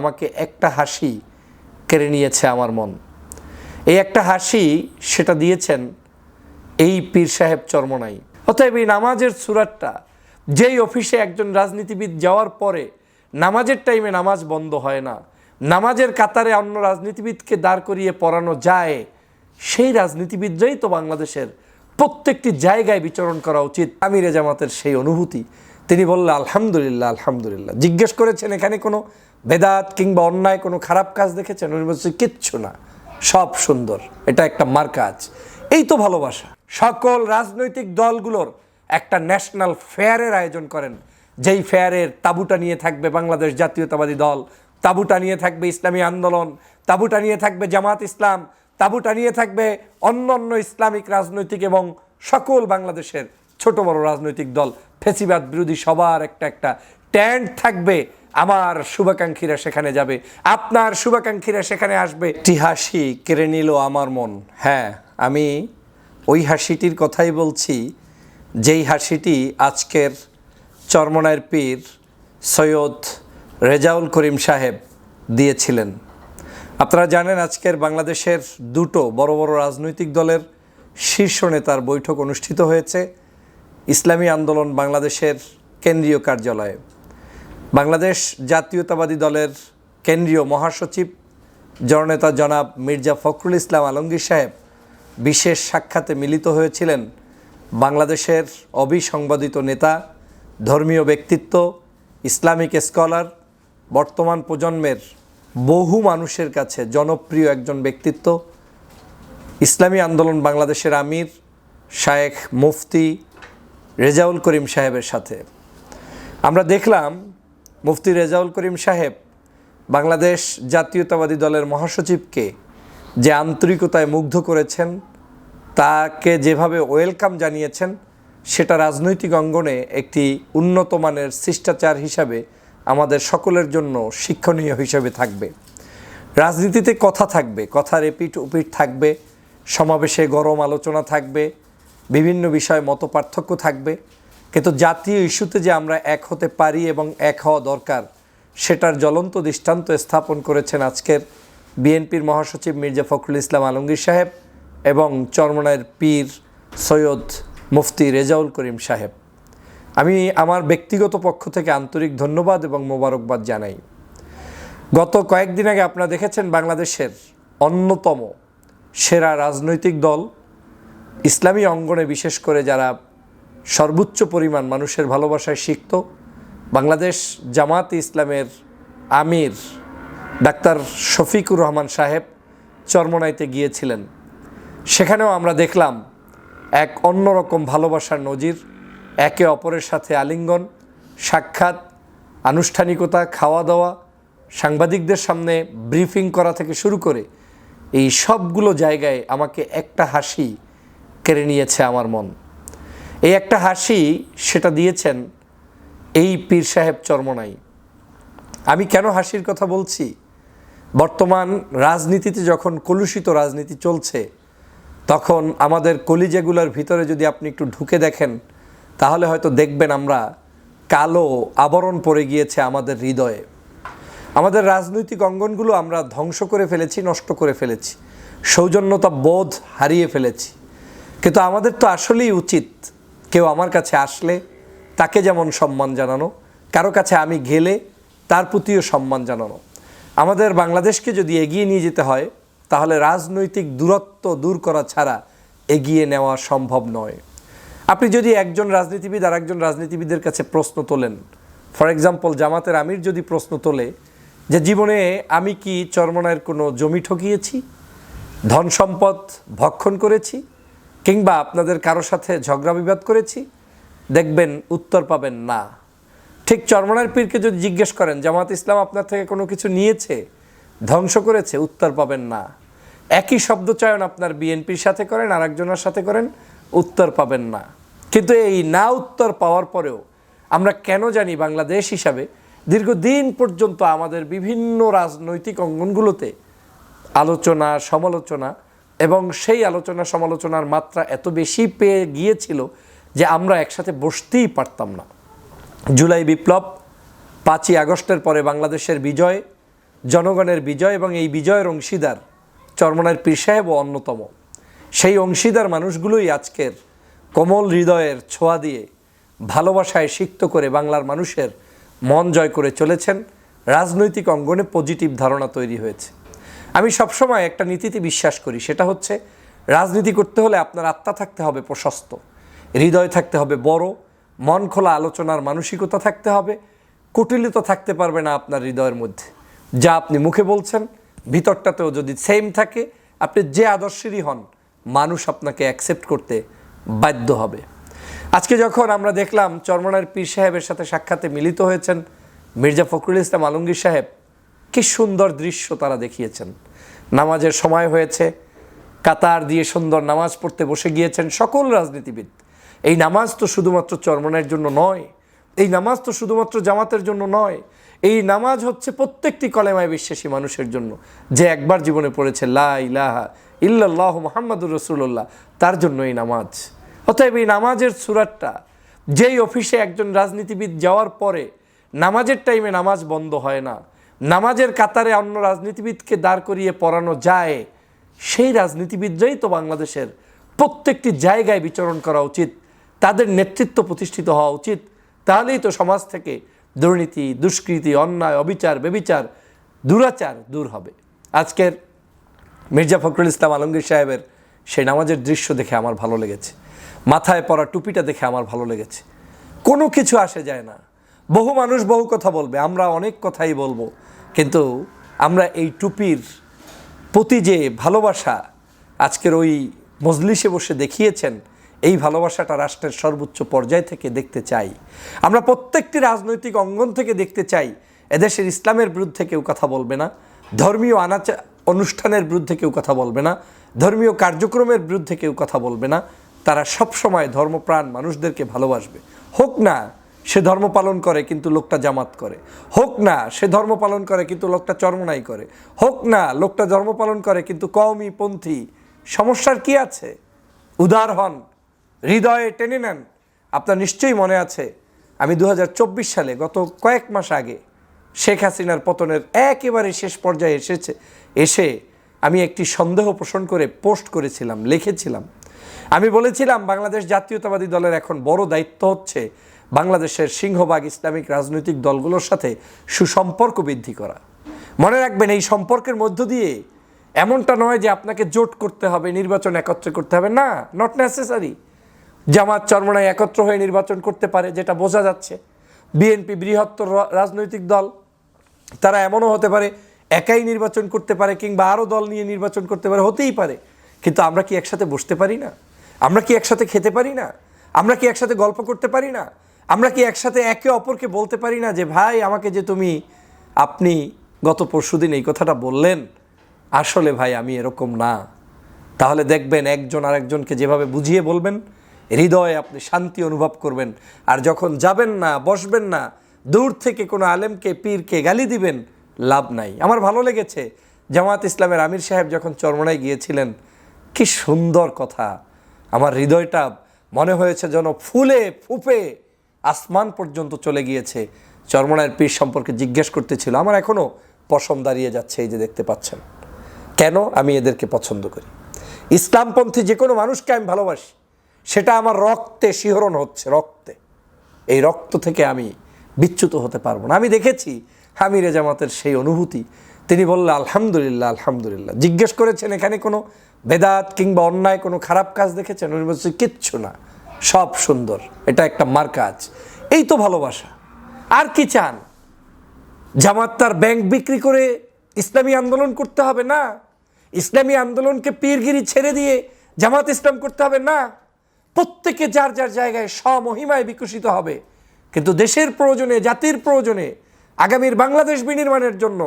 আমাকে একটা হাসি কেড়ে নিয়েছে আমার মন। এই একটা হাসি সেটা দিয়েছেন এই পীর সাহেব চর্মনাই। অতএব এই নামাজের সুরাটটা, যেই অফিসে একজন রাজনীতিবিদ যাওয়ার পরে নামাজের টাইমে নামাজ বন্ধ হয় না, নামাজের কাতারে অন্য রাজনীতিবিদকে দাঁড় করিয়ে পড়ানো যায়, সেই রাজনীতিবিদরাই তো বাংলাদেশের প্রত্যেকটি জায়গায় বিচরণ করা উচিত। আমিরে জামাতের সেই অনুভূতি। তিনি বললেন আলহামদুলিল্লাহ আলহামদুলিল্লাহ। জিজ্ঞেস করেছেন, এখানে কোনো বেদাত কিংবা অন্যায়, কোনো খারাপ কাজ দেখেছেন? উনি বলছে, কিচ্ছু না, সব সুন্দর, এটা একটা মার কাজ এই তো ভালোবাসা। সকল রাজনৈতিক দলগুলোর একটা ন্যাশনাল ফেয়ারের আয়োজন করেন, যেই ফেয়ারের তাবুটা নিয়ে থাকবে বাংলাদেশ জাতীয়তাবাদী দল, তাবুটা নিয়ে থাকবে ইসলামী আন্দোলন, তাবুটা নিয়ে থাকবে জামাত ইসলাম, তাবুটা নিয়ে থাকবে অন্য অন্য ইসলামিক রাজনৈতিক এবং সকল বাংলাদেশের ছোট বড় রাজনৈতিক দল, ফেসিবাদ বিরোধী সবার একটা একটা ট্যান্ট থাকবে। আমার শুভাকাঙ্ক্ষীরা সেখানে যাবে। আপনার শুভাকাঙ্ক্ষীরা সেখানে আসবে। একটি হাসি কেড়ে নিল আমার মন। হ্যাঁ আমি ওই হাসিটির কথাই বলছি, যেই হাসিটি আজকের চরমনায়ের পীর সৈয়দ রেজাউল করিম সাহেব দিয়েছিলেন। আপনারা জানেন আজকের বাংলাদেশের দুটো বড় বড় রাজনৈতিক দলের শীর্ষ নেতার বৈঠক অনুষ্ঠিত হয়েছে। ইসলামী আন্দোলন বাংলাদেশের কেন্দ্রীয় কার্যালয়ে। বাংলাদেশ জাতীয়তাবাদী দলের কেন্দ্রীয় মহাসচিব, জননেতা জনাব মির্জা ফখরুল ইসলাম আলমগীর সাহেব বিশেষ সাক্ষাতে মিলিত হয়েছিলেন বাংলাদেশের অবিসংবাদিত নেতা, ধর্মীয় ব্যক্তিত্ব, ইসলামিক স্কলার, বর্তমান প্রজন্মের বহু মানুষের কাছে জনপ্রিয় একজন ব্যক্তিত্ব। ইসলামী আন্দোলন বাংলাদেশের আমির শায়েখ মুফতি রেজাউল করিম সাহেবের সাথে। আমরা দেখলাম মুফতি রেজাউল করিম সাহেব বাংলাদেশ জাতীয়তাবাদী দলের মহাসচিবকে যে আন্তরিকতায় মুগ্ধ করেছেন, তাকে যেভাবে ওয়েলকাম জানিয়েছেন, সেটা রাজনৈতিক অঙ্গনে একটি উন্নত মানের শিষ্টাচার হিসাবে আমাদের সকলের জন্য শিক্ষণীয় হিসেবে থাকবে। রাজনীতিতে কথা থাকবে, কথার এপিট উপিট থাকবে, সমাবেশে গরম আলোচনা থাকবে বিভিন্ন বিষয়ে মত পার্থক্য থাকবে। কিন্তু জাতীয় ইস্যুতে যে আমরা এক হতে পারি এবং এক হওয়া দরকার, সেটার জ্বলন্ত দৃষ্টান্ত স্থাপন করেছেন আজকের বিএনপির মহাসচিব মির্জা ফখরুল ইসলাম আলমগীর সাহেব এবং চরমনায়ের পীর সৈয়দ মুফতি রেজাউল করিম সাহেব। আমি আমার ব্যক্তিগত পক্ষ থেকে আন্তরিক ধন্যবাদ এবং মোবারকবাদ জানাই। গত কয়েকদিন আগে আপনারা দেখেছেন বাংলাদেশের অন্যতম সেরা রাজনৈতিক দল ইসলামী অঙ্গনে বিশেষ করে যারা সর্বোচ্চ পরিমাণ মানুষের ভালোবাসায় শিখত বাংলাদেশ জামাত ইসলামের আমির ডাক্তার শফিকুর রহমান সাহেব চরমনাইতে গিয়েছিলেন। সেখানেও আমরা দেখলাম এক অন্যরকম ভালোবাসার নজির, একে অপরের সাথে আলিঙ্গন, সাক্ষাৎ, আনুষ্ঠানিকতা খাওয়া দাওয়া সাংবাদিকদের সামনে ব্রিফিং করা থেকে শুরু করে এই সবগুলো জায়গায় আমাকে একটা হাসি কেড়ে নিয়েছে আমার মন। এই একটা হাসি সেটা দিয়েছেন এই পীর সাহেব চর্মনাই। আমি কেন হাসির কথা বলছি? বর্তমান রাজনীতিতে যখন কলুষিত রাজনীতি চলছে, তখন আমাদের কলিজাগুলোর ভিতরে যদি আপনি একটু ঢুকে দেখেন, তাহলে হয়তো দেখবেন আমরা কালো আবরণ পড়ে গিয়েছে আমাদের হৃদয়ে। আমাদের রাজনৈতিক অঙ্গনগুলো আমরা ধ্বংস করে ফেলেছি, নষ্ট করে ফেলেছি। সৌজন্যতা বোধ হারিয়ে ফেলেছি। কিন্তু আমাদের তো আসলেই উচিত কেউ আমার কাছে আসলে তাকে যেমন সম্মান জানানো, কারও কাছে আমি গেলে তার প্রতিও সম্মান জানানো। আমাদের বাংলাদেশকে যদি এগিয়ে নিয়ে যেতে হয়, তাহলে রাজনৈতিক দূরত্ব দূর করা ছাড়া এগিয়ে নেওয়া সম্ভব নয়। আপনি যদি একজন রাজনীতিবিদ আর একজন রাজনীতিবিদের কাছে প্রশ্ন তোলেন, ফর এক্সাম্পল জামাতের আমির যদি প্রশ্ন তোলে যে, জীবনে আমি কি চরমনায়ের কোনো জমি ঠকিয়েছি? ধন সম্পদ ভক্ষণ করেছি? কিংবা আপনাদের কারও সাথে ঝগড়া বিবাদ করেছি? দেখবেন উত্তর পাবেন না। ঠিক চরমনার পীরকে যদি জিজ্ঞেস করেন, জামাত ইসলাম আপনার থেকে কোনো কিছু নিয়েছে? ধ্বংস করেছে, উত্তর পাবেন না। একই শব্দ চয়ন আপনার বিএনপির সাথে করেন আর একজনের সাথে করেন, উত্তর পাবেন না। কিন্তু এই না উত্তর পাওয়ার পরেও আমরা কেন জানি বাংলাদেশ হিসাবে দীর্ঘদিন পর্যন্ত আমাদের বিভিন্ন রাজনৈতিক অঙ্গনগুলোতে আলোচনা, সমালোচনা এবং সেই আলোচনা সমালোচনার মাত্রা এত বেশি পেয়ে গিয়েছিল যে আমরা একসাথে বসতেই পারতাম না। জুলাই বিপ্লব, পাঁচই আগস্টের পরে বাংলাদেশের বিজয়, জনগণের বিজয় এবং এই বিজয়ের অংশীদার চরমনার পীর সাহেবও অন্যতম। সেই অংশীদার মানুষগুলোই আজকের কোমল হৃদয়ের ছোঁয়া দিয়ে ভালোবাসায় সিক্ত করে বাংলার মানুষের মন জয় করে চলেছেন। রাজনৈতিক অঙ্গনে পজিটিভ ধারণা তৈরি হয়েছে। আমি সবসময় একটা নীতিতে বিশ্বাস করি, সেটা হচ্ছে রাজনীতি করতে হলে আপনার আত্মা থাকতে হবে প্রশস্ত, হৃদয় থাকতে হবে বড়, মন খোলা আলোচনার মানসিকতা থাকতে হবে, কুটিলিত থাকতে পারবে না আপনার হৃদয়ের মধ্যে। যা আপনি মুখে বলছেন, ভিতরটাতেও যদি সেম থাকে, আপনি যে আদর্শেরই হন, মানুষ আপনাকে অ্যাকসেপ্ট করতে বাধ্য হবে। আজকে যখন আমরা দেখলাম চরমনার পীর সাহেবের সাথে সাক্ষাতে মিলিত হয়েছেন মির্জা ফখরুল ইসলাম আলমগীর সাহেব কি সুন্দর দৃশ্য তারা দেখিয়েছেন। নামাজের সময় হয়েছে, কাতার দিয়ে সুন্দর নামাজ পড়তে বসে গিয়েছেন সকল রাজনীতিবিদ। এই নামাজ তো শুধুমাত্র চরমনের জন্য নয়, এই নামাজ তো শুধুমাত্র জামাতের জন্য নয়, এই নামাজ হচ্ছে প্রত্যেকটি কলেমায় বিশ্বাসী মানুষের জন্য। যে একবার জীবনে পড়েছে, লা ইল্লাল্লাহ মোহাম্মদুর রসুল্লাহ তার জন্য এই নামাজ। অতএব এই নামাজের সুরাটটা, যেই অফিসে একজন রাজনীতিবিদ যাওয়ার পরে, নামাজের টাইমে নামাজ বন্ধ হয় না। নামাজের কাতারে অন্য রাজনীতিবিদকে দাঁড় করিয়ে পড়ানো যায়, সেই রাজনীতিবিদরাই তো বাংলাদেশের প্রত্যেকটি জায়গায় বিচরণ করা উচিত, তাদের নেতৃত্ব প্রতিষ্ঠিত হওয়া উচিত। তাহলেই তো সমাজ থেকে দুর্নীতি, দুষ্কৃতি, অন্যায়, অবিচার, বেবিচার, দুরাচার দূর হবে। আজকের মির্জা ফখরুল ইসলাম আলমগীর সাহেবের সেই নামাজের দৃশ্য দেখে আমার ভালো লেগেছে। মাথায় পরা টুপিটা দেখে আমার ভালো লেগেছে। কোনো কিছু আসে যায় না। বহু মানুষ বহু কথা বলবে, আমরা অনেক কথাই বলব, কিন্তু আমরা এই টুপির প্রতি যে ভালোবাসা আজকের ওই মজলিসে বসে দেখিয়েছেন, এই ভালোবাসাটা রাষ্ট্রের সর্বোচ্চ পর্যায় থেকে দেখতে চাই। আমরা প্রত্যেকটি রাজনৈতিক অঙ্গন থেকে দেখতে চাই, এদেশের ইসলামের বিরুদ্ধে কেউ কথা বলবে না, ধর্মীয় আনাচা অনুষ্ঠানের বিরুদ্ধে কেউ কথা বলবে না, ধর্মীয় কার্যক্রমের বিরুদ্ধে কেউ কথা বলবে না, তারা সব সময় ধর্মপ্রাণ মানুষদেরকে ভালোবাসবে। হোক না সে ধর্ম পালন করে, কিন্তু লোকটা জামাত করে। হোক না, সে ধর্ম পালন করে, কিন্তু লোকটা চর্মনাই করে। হোক না, লোকটা ধর্ম পালন করে, কিন্তু কওমি, পন্থী, সমস্যার কি আছে? উদার হন, হৃদয়ে টেনে নেন। আপনার নিশ্চয়ই মনে আছে, আমি দু হাজার চব্বিশ সালে, গত কয়েক মাস আগে, শেখ হাসিনার পতনের একেবারে শেষ পর্যায়ে এসেছে, এসে আমি একটি সন্দেহ পোষণ করে পোস্ট করেছিলাম, লিখেছিলাম। আমি বলেছিলাম, বাংলাদেশ জাতীয়তাবাদী দলের এখন বড় দায়িত্ব হচ্ছে বাংলাদেশের সিংহভাগ ইসলামিক রাজনৈতিক দলগুলোর সাথে সুসম্পর্ক বৃদ্ধি করা। মনে রাখবেন, এই সম্পর্কের মধ্য দিয়ে এমনটা নয় যে আপনাকে জোট করতে হবে, নির্বাচন একত্রে করতে হবে। না নট নেসেসারি জামাত চরমনায় একত্র হয়ে নির্বাচন করতে পারে, যেটা বোঝা যাচ্ছে। বিএনপি বৃহত্তর রাজনৈতিক দল, তারা এমনও হতে পারে, একাই নির্বাচন করতে পারে কিংবা আরও দল নিয়ে নির্বাচন করতে পারে, হতেই পারে। কিন্তু আমরা কি একসাথে বসতে পারি না? আমরা কি একসাথে খেতে পারি না? আমরা কি একসাথে গল্প করতে পারি না? আমরা কি একসাথে একে অপরকে বলতে পারি না যে, ভাই, আমাকে যে তুমি, আপনি গত পরশুদিন এই কথাটা বললেন, আসলে ভাই আমি এরকম না। তাহলে দেখবেন একজন আরেকজনকে যেভাবে বুঝিয়ে বলবেন, হৃদয়ে আপনি শান্তি অনুভব করবেন। আর যখন যাবেন না, বসবেন না, দূর থেকে কোনো আলেমকে, পীরকে গালি দিবেন, লাভ নাই। আমার ভালো লেগেছে, জামাত ইসলামের আমির সাহেব যখন চরমনায় গিয়েছিলেন, কি সুন্দর কথা। আমার হৃদয়টা মনে হয়েছে যেন ফুলে, ফুপে আসমান পর্যন্ত চলে গিয়েছে। চরমনায়ের পীর সম্পর্কে জিজ্ঞেস করতেছিল, আমার এখনও পশম দাঁড়িয়ে যাচ্ছে, এই যে দেখতে পাচ্ছেন। কেন আমি এদেরকে পছন্দ করি? ইসলামপন্থী যে কোনো মানুষকে আমি ভালোবাসি, সেটা আমার রক্তে শিহরণ হচ্ছে, রক্তে। এই রক্ত থেকে আমি বিচ্যুত হতে পারব না। আমি দেখেছি হামিরে জামাতের সেই অনুভূতি। তিনি বললেন আলহামদুলিল্লাহ আলহামদুলিল্লাহ। জিজ্ঞেস করেছেন, এখানে কোনো বেদাত কিংবা অন্যায়, কোনো খারাপ কাজ দেখেছেন? উনি বলছে কিচ্ছু না। সব সুন্দর। এটা একটা মার কাজ এই তো ভালোবাসা। আর কি চান? জামাত তার ব্যাংক বিক্রি করে ইসলামী আন্দোলন করতে হবে না? ইসলামী আন্দোলনকে পীরগিরি ছেড়ে দিয়ে জামাত ইসলাম করতে হবে না? প্রত্যেকে যার যার জায়গায় স্বমহিমায় বিকশিত হবে। কিন্তু দেশের প্রয়োজনে, জাতির প্রয়োজনে, আগামীর বাংলাদেশ বিনির্মাণের জন্য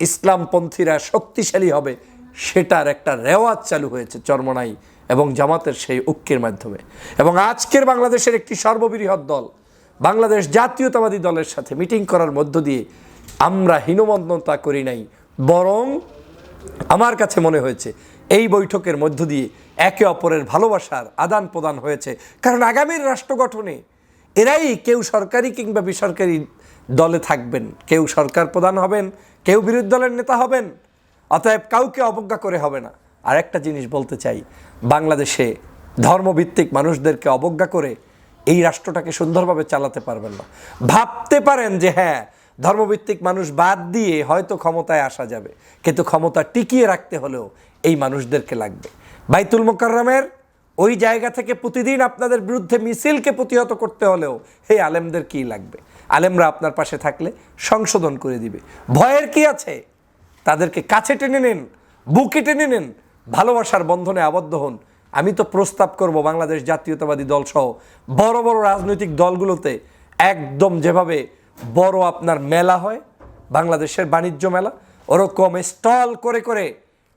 ইসলামপন্থীরা শক্তিশালী হবে। সেটার একটা রেওয়াজ চালু হয়েছে চরমনাই। এবং জামাতের সেই ঐক্যের মাধ্যমে। এবং আজকের বাংলাদেশের একটি সর্ববৃহৎ দল, বাংলাদেশ জাতীয়তাবাদী দলের সাথে মিটিং করার মধ্য দিয়ে আমরা হীনমন্যতা করি নাই, বরং আমার কাছে মনে হয়েছে এই বৈঠকের মধ্য দিয়ে একে অপরের ভালোবাসার আদান প্রদান হয়েছে। কারণ আগামীর রাষ্ট্র গঠনে এরাই কেউ সরকারি কিংবা বেসরকারি দলে থাকবেন। কেউ সরকার প্রধান হবেন, কেউ বিরোধী দলের নেতা হবেন, অতএব কাউকে অবজ্ঞা করে হবে না। আর একটা জিনিস বলতে চাই, বাংলাদেশে ধর্মভিত্তিক মানুষদেরকে অবজ্ঞা করে এই রাষ্ট্রটাকে সুন্দরভাবে চালাতে পারবেন না। ভাবতে পারেন যে হ্যাঁ ধর্মভিত্তিক মানুষ বাদ দিয়ে হয়তো ক্ষমতায় আসা যাবে, কিন্তু ক্ষমতা টিকিয়ে রাখতে হলেও এই মানুষদেরকে লাগবে। বাইতুল মোকাররমের ওই জায়গা থেকে প্রতিদিন আপনাদের বিরুদ্ধে মিছিলকে প্রতিহত করতে হলেও হে আলেমদের কি লাগবে? আলেমরা আপনার পাশে থাকলে সংশোধন করে দিবে। ভয়ের কি আছে? তাদেরকে কাছে টেনে নিন, বুকে টেনে নিন ভালোবাসার বন্ধনে আবদ্ধ হন। আমি তো প্রস্তাব করব বাংলাদেশ জাতীয়তাবাদী দল সহ বড় বড় রাজনৈতিক দলগুলোতে একদম যেভাবে বড় আপনার মেলা হয়, বাংলাদেশের বাণিজ্য মেলা, ওরকম স্টল করে করে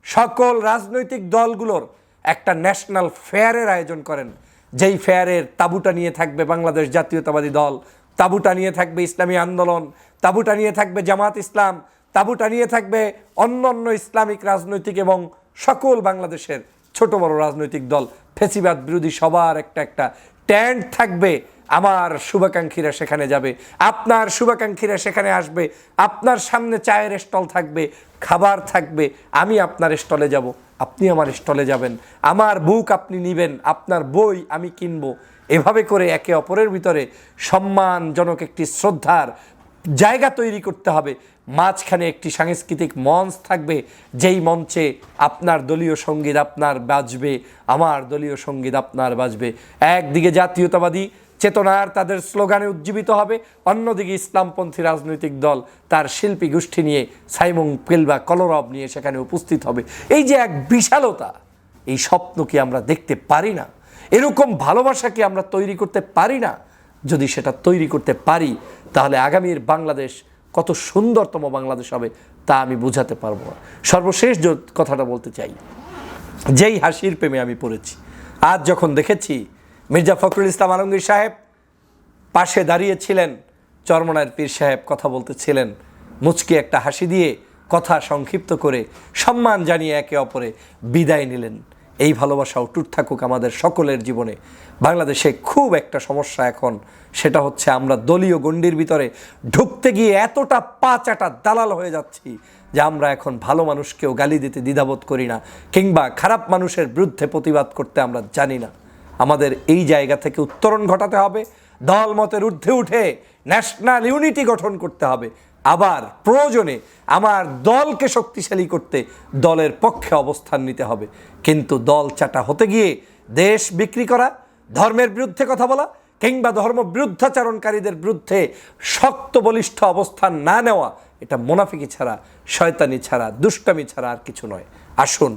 সকল রাজনৈতিক দলগুলোর একটা ন্যাশনাল ফেয়ারের আয়োজন করেন। যেই ফেয়ারের তাবুটা নিয়ে থাকবে বাংলাদেশ জাতীয়তাবাদী দল, তাবুটা নিয়ে থাকবে ইসলামী আন্দোলন, তাবুটা নিয়ে থাকবে জামাত ইসলাম, তাবুটা নিয়ে থাকবে অন্য অন্য ইসলামিক রাজনৈতিক এবং সকল বাংলাদেশের ছোট বড় রাজনৈতিক দল, ফেসিবাদ বিরোধী সবার একটা একটা ট্যান্ট থাকবে। আমার শুভাকাঙ্ক্ষীরা সেখানে যাবে, আপনার শুভাকাঙ্ক্ষীরা সেখানে আসবে, আপনার সামনে চায়ের স্টল থাকবে, খাবার থাকবে, আমি আপনার স্টলে যাব, আপনি আমার স্টলে যাবেন, আমার বুক আপনি নিবেন, আপনার বই আমি কিনব। এভাবে করে একে অপরের ভিতরে সম্মানজনক একটি শ্রদ্ধার জায়গা তৈরি করতে হবে। মাঝখানে একটি সাংস্কৃতিক মঞ্চ থাকবে, যেই মঞ্চে আপনার দলীয় সংগীত আপনার বাজবে, আমার দলীয় সংগীত আপনার বাজবে। একদিকে জাতীয়তাবাদী চেতনার তাদের স্লোগানে উজ্জীবিত হবে, অন্যদিকে ইসলামপন্থী রাজনৈতিক দল তার শিল্পী গোষ্ঠী নিয়ে সাইমং পেলবা কলরব নিয়ে সেখানে উপস্থিত হবে। এই যে এক বিশালতা, এই স্বপ্ন কি আমরা দেখতে পারি না? এরকম ভালোবাসা কি আমরা তৈরি করতে পারি না? যদি সেটা তৈরি করতে পারি, তাহলে আগামীর বাংলাদেশ কত সুন্দরতম বাংলাদেশ হবে তা আমি বোঝাতে পারব না। সর্বশেষ কথাটা বলতে চাই, যেই হাসির প্রেমে আমি পড়েছি, আজ যখন দেখেছি মির্জা ফখরুল ইসলাম আলমগীর সাহেব পাশে দাঁড়িয়েছিলেন, চরমনায়ের পীর সাহেব কথা বলতেছিলেন, মুচকি একটা হাসি দিয়ে কথা সংক্ষিপ্ত করে সম্মান জানিয়ে একে অপরে বিদায় নিলেন। এই ভালোবাসা অটুট থাকুক আমাদের সকলের জীবনে। বাংলাদেশে খুব একটা সমস্যা এখন, সেটা হচ্ছে আমরা দলীয় গণ্ডির ভিতরে ঢুকতে গিয়ে এতটা পাচাটা দালাল হয়ে যাচ্ছি যে আমরা এখন ভালো মানুষকেও গালি দিতে দ্বিধাবোধ করি না কিংবা খারাপ মানুষের বিরুদ্ধে প্রতিবাদ করতে আমরা জানি না। আমাদের এই জায়গা থেকে উত্তরণ ঘটাতে হবে, দল মতের ঊর্ধ্বে উঠে ন্যাশনাল ইউনিটি গঠন করতে হবে। আবার প্রয়োজনে আমার দলকে শক্তিশালী করতে দলের পক্ষে অবস্থান নিতে হবে। কিন্তু দল চাটা হতে গিয়ে দেশ বিক্রি করা, ধর্মের বিরুদ্ধে কথা বলা কিংবা ধর্ম বিরুদ্ধাচারণকারীদের বিরুদ্ধে শক্ত, বলিষ্ঠ অবস্থান না নেওয়া, এটা মোনাফিকি ছাড়া, শয়তানি ছাড়া, দুষ্টামি ছাড়া আর কিছু নয়। আসুন,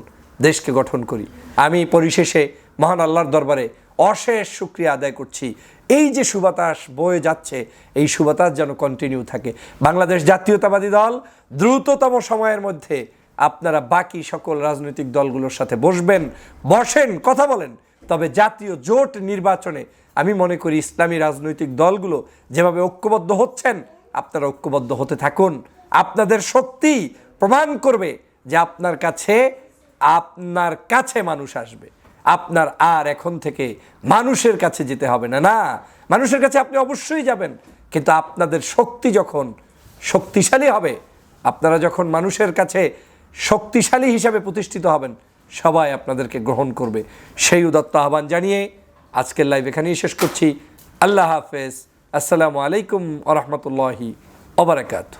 দেশকে গঠন করি। আমি পরিশেষে মহান আল্লাহর দরবারে অশেষ শুক্রিয়া আদায় করছি। এই যে সুবাতাস বয়ে যাচ্ছে, এই সুবাতাস যেন কন্টিনিউ থাকে। বাংলাদেশ জাতীয়তাবাদী দল, দ্রুততম সময়ের মধ্যে আপনারা বাকি সকল রাজনৈতিক দলগুলোর সাথে বসবেন, বসেন, কথা বলেন। তবে জাতীয় জোট নির্বাচনে আমি মনে করি ইসলামী রাজনৈতিক দলগুলো যেভাবে ঐক্যবদ্ধ হচ্ছেন, আপনারা ঐক্যবদ্ধ হতে থাকুন। আপনাদের শক্তি প্রমাণ করবে যে আপনার কাছে আপনার কাছে মানুষ আসবে। আপনার আর এখন থেকে মানুষের কাছে যেতে হবে না না। মানুষের কাছে আপনি অবশ্যই যাবেন, কিন্তু আপনাদের শক্তি যখন শক্তিশালী হবে, আপনারা যখন মানুষের কাছে শক্তিশালী হিসাবে প্রতিষ্ঠিত হবেন, সবাই আপনাদেরকে গ্রহণ করবে। সেই উদত্ত আহ্বান জানিয়ে আজকের লাইভ এখানেই শেষ করছি। আল্লাহ হাফেজ। আসসালামু আলাইকুম আ রহমতুল্লাহি ওবরাকাতু